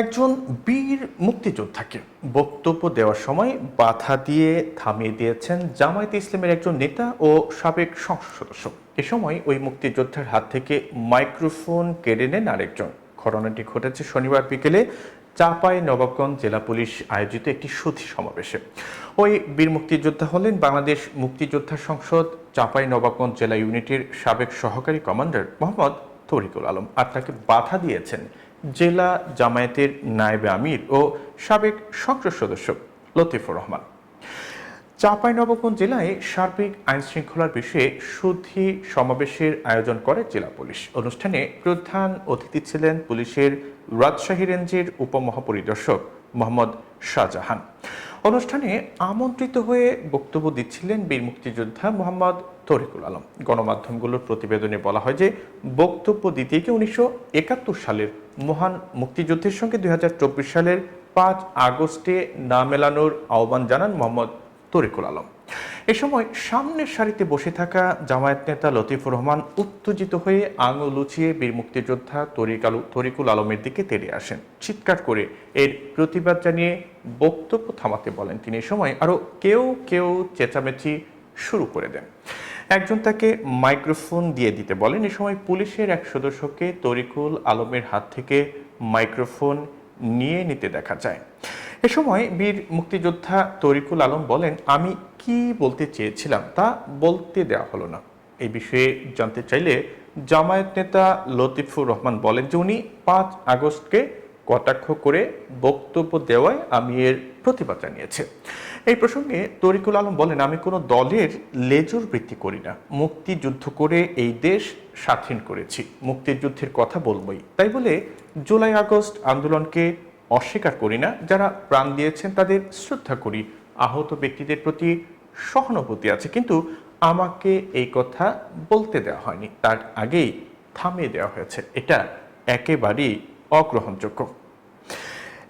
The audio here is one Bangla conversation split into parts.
একজন বীর মুক্তিযোদ্ধাকে বক্তব্য দেওয়ার সময় বাধা দিয়ে থামিয়ে দিয়েছেন জামায়াতে ইসলামের একজন নেতা ও সাবেক সংসদ সদস্য। এ সময় ওই মুক্তিযোদ্ধার হাত থেকে মাইক্রোফোন কেড়ে নেন আরেকজন। ঘটনাটি ঘটেছে শনিবার বিকেলে চাপাই নবাবগঞ্জ জেলা পুলিশ আয়োজিত একটি সুধী সমাবেশে। ওই বীর মুক্তিযোদ্ধা হলেন বাংলাদেশ মুক্তিযোদ্ধা সংসদ চাপাই নবাবগঞ্জ জেলা ইউনিটের সাবেক সহকারী কমান্ডার মোহাম্মদ তরিকুল আলম। আর তাকে বাধা দিয়েছেন জেলা জামায়াতের নায়েবে আমির ও সাবেক সংসদ সদস্য লতিফুর রহমান। চাঁপাইনবাবগঞ্জ জেলায় সার্বিক আইন শৃঙ্খলার বিষয়ে শুদ্ধি সমাবেশের আয়োজন করে জেলা পুলিশ। অনুষ্ঠানে প্রধান অতিথি ছিলেন পুলিশের রাজশাহী রেঞ্জের উপমহাপরিদর্শক মোহাম্মদ শাহজাহান। অনুষ্ঠানে আমন্ত্রিত হয়ে বক্তব্য দিচ্ছিলেন বীর মুক্তিযোদ্ধা মোহাম্মদ তরিকুল আলম। গণমাধ্যমগুলোর প্রতিবেদনে বলা হয় যে, বক্তব্য দিতে গিয়ে উনিশশো একাত্তর সালের মহান মুক্তিযুদ্ধের সঙ্গে দুই হাজার চব্বিশ সালের পাঁচ আগস্টে না মেলানোর আহ্বান জানান মোহাম্মদ তরিকুল আলম। এ সময় সামনের সারিতে বসে থাকা জামায়াত নেতা লতিফুর রহমান উত্তেজিত হয়ে আঙুল উঁচিয়ে বীর মুক্তিযোদ্ধা তরিক আলু তরিকুল আলমের দিকে তেড়ে আসেন। চিৎকার করে এর প্রতিবাদ জানিয়ে বক্তব্য থামাতে বলেন তিনি। এ সময় আরও কেউ কেউ চেঁচামেচি শুরু করে দেন। একজন তাকে মাইক্রোফোন দিয়ে দিতে বলেন। এ সময় পুলিশের এক সদস্যকে তরিকুল আলমের হাত থেকে মাইক্রোফোন নিয়ে নিতে দেখা যায়। এ সময় বীর মুক্তিযোদ্ধা তরিকুল আলম বলেন, আমি কি বলতে চেয়েছিলাম তা বলতে দেওয়া হলো না। এই বিষয়ে জানতে চাইলে জামায়াত নেতা লতিফুর রহমান বলেন যে উনি পাঁচ আগস্টকে কটাক্ষ করে বক্তব্য দেওয়ায় আমি এর প্রতিবাদ জানিয়েছে। এই প্রসঙ্গে তরিকুল আলম বলেন, আমি কোনো দলের লেজুর বৃত্তি করি না। মুক্তিযুদ্ধ করে এই দেশ স্বাধীন করেছি। মুক্তিযুদ্ধের কথা বলবই। তাই বলে জুলাই আগস্ট আন্দোলনকে অস্বীকার করি না। যারা প্রাণ দিয়েছেন, তাদের শ্রদ্ধা করি। আহত ব্যক্তিদের প্রতি সহানুভূতি আছে, কিন্তু আমাকে এই কথা বলতে দেওয়া হয়নি। তার আগেই থামিয়ে দেওয়া হয়েছে। এটা একেবারেই অগ্রহণযোগ্য।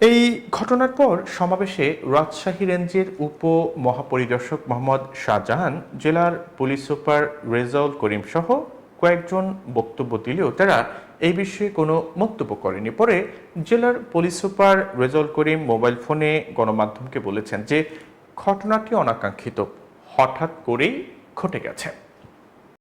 এই ঘটনার পর সমাবেশে রাজশাহী রেঞ্জের উপ মহাপরিদর্শক মোহাম্মদ শাহজাহান, জেলার পুলিশ সুপার রেজাউল করিম সহ কয়েকজন বক্তব্য দিলেও তারা এই বিষয়ে কোনো মন্তব্য করেনি। পরে জেলার police super Rezaul Karim mobile ফোনে গণমাধ্যমকে বলেছেন যে, ঘটনাটি অনাকাঙ্ক্ষিত। হঠাৎ করেই ঘটে গেছে।